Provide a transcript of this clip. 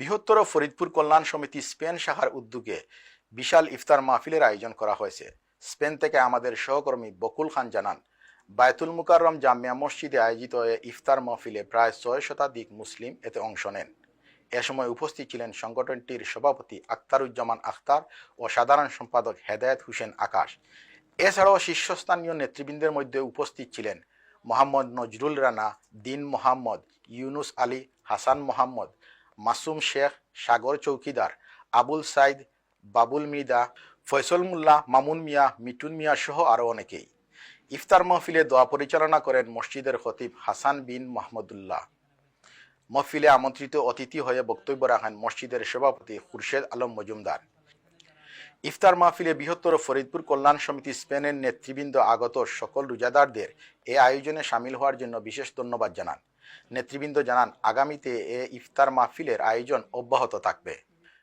বৃহত্তর ফরিদপুর কল্যাণ সমিতি স্পেন শাখার উদ্যোগে বিশাল ইফতার মাহফিলের আয়োজন করা হয়েছে। স্পেন থেকে আমাদের সহকর্মী বকুল খান জানান, বায়তুল মুকাররম জামিয়া মসজিদে আয়োজিত ইফতার মাহফিলে প্রায় ছয় শতাধিক মুসলিম এতে অংশ নেন। এ সময় উপস্থিত ছিলেন সংগঠনটির সভাপতি আখতারুজ্জামান আখতার ও সাধারণ সম্পাদক হেদায়েত হোসেন আকাশ। এছাড়াও শীর্ষস্থানীয় নেতৃবৃন্দের মধ্যে উপস্থিত ছিলেন মোহাম্মদ নজরুল রানা, দিন মোহাম্মদ, ইউনুস আলী, হাসান মোহাম্মদ মাসুম শেখ, সাগর চৌকিদার, আবুল সাইদ, বাবুল মিদা, ফয়সল মোল্লা, মামুন মিয়া মিটুন মিয়া সহ আরও অনেকেই। ইফতার মহফিলে দোয়া পরিচালনা করেন মসজিদের খতিব হাসান বিন মাহমুদুল্লাহ। মহফিলে আমন্ত্রিত অতিথি হয়ে বক্তব্য রাখেন মসজিদের সভাপতি খুরশেদ আলম মজুমদার। ইফতার মাহফিলে বৃহত্তর ফরিদপুর কল্যাণ সমিতি স্পেনের নেতৃবৃন্দ আগত সকল রোজাদারদের এ আয়োজনে সামিল হওয়ার জন্য বিশেষ ধন্যবাদ জানান। নেতৃবৃন্দ জানান, আগামীতে এ ইফতার মাহফিলের আয়োজন অব্যাহত থাকবে।